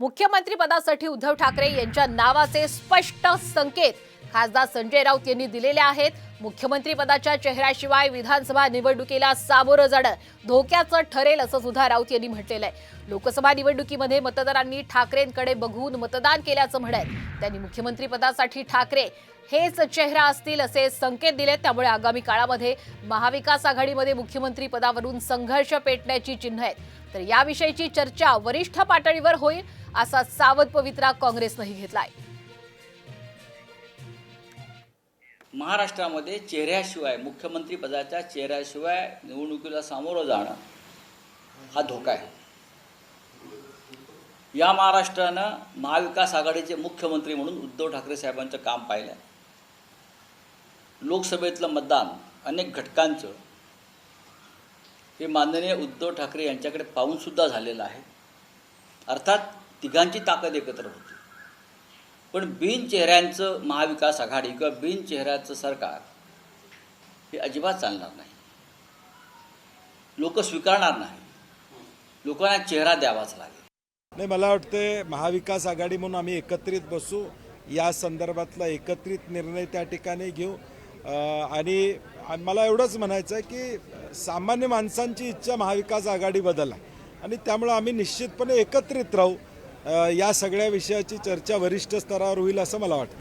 मुख्यमंत्रीपदासाठी उद्धव ठाकरे यांच्या नावाचे स्पष्ट संकेत. खासदार संजय राऊत यांनी दिलेले आहेत. मुख्यमंत्रीपदाच्या चेहऱ्याशिवाय विधानसभा निवडणुकीला सामोरं जाणं धोक्याचं ठरेल असं सुद्धा राऊत यांनी म्हटलेलं आहे. लोकसभा निवडणुकीमध्ये मतदारांनी ठाकरेंकडे बघून मतदान केल्याचं म्हणत त्यांनी मुख्यमंत्रीपदासाठी ठाकरे हेच चेहरा असतील असे संकेत दिले त्यामुळे आगामी काळामध्ये महाविकास आघाडीमध्ये मुख्यमंत्री पदावरून संघर्ष पेटण्याची चिन्ह आहेत. तर याविषयीची चर्चा वरिष्ठ पातळीवर होईल असा सावध पवित्रा काँग्रेसनंही घेतलाय. महाराष्ट्रामध्ये चेहऱ्याशिवाय मुख्यमंत्री पदाच्या चेहऱ्याशिवाय निवडणुकीला सामोरं जाणं हा धोका आहे. या महाराष्ट्रानं महाविकास आघाडीचे मुख्यमंत्री म्हणून उद्धव ठाकरे साहेबांचं काम पाहिलं लोकसभेतलं मतदान अनेक घटकांचं हे माननीय उद्धव ठाकरे यांच्याकडे पाहूनसुद्धा झालेलं आहे. अर्थात तिघांची ताकद एकत्र होती. पण बिनचेहऱ्यांचं महाविकास आघाडी किंवा बिनचेहऱ्याचं सरकार हे अजिबात चालणार नाही. लोक स्वीकारणार नाही. लोकांना चेहरा द्यावाच लागेल. नाही मला वाटतं महाविकास आघाडी म्हणून आम्ही एकत्रित बसू. या संदर्भातला एकत्रित निर्णय त्या ठिकाणी घेऊ. आणि मला एवढंच म्हणायचं आहे की सामान्य माणसांची इच्छा महाविकास आघाडीबद्दल आहे. आणि त्यामुळं आम्ही निश्चितपणे एकत्रित राहू. या सगळ्या विषयाची चर्चा वरिष्ठ स्तरावर होईल असं मला वाटतं.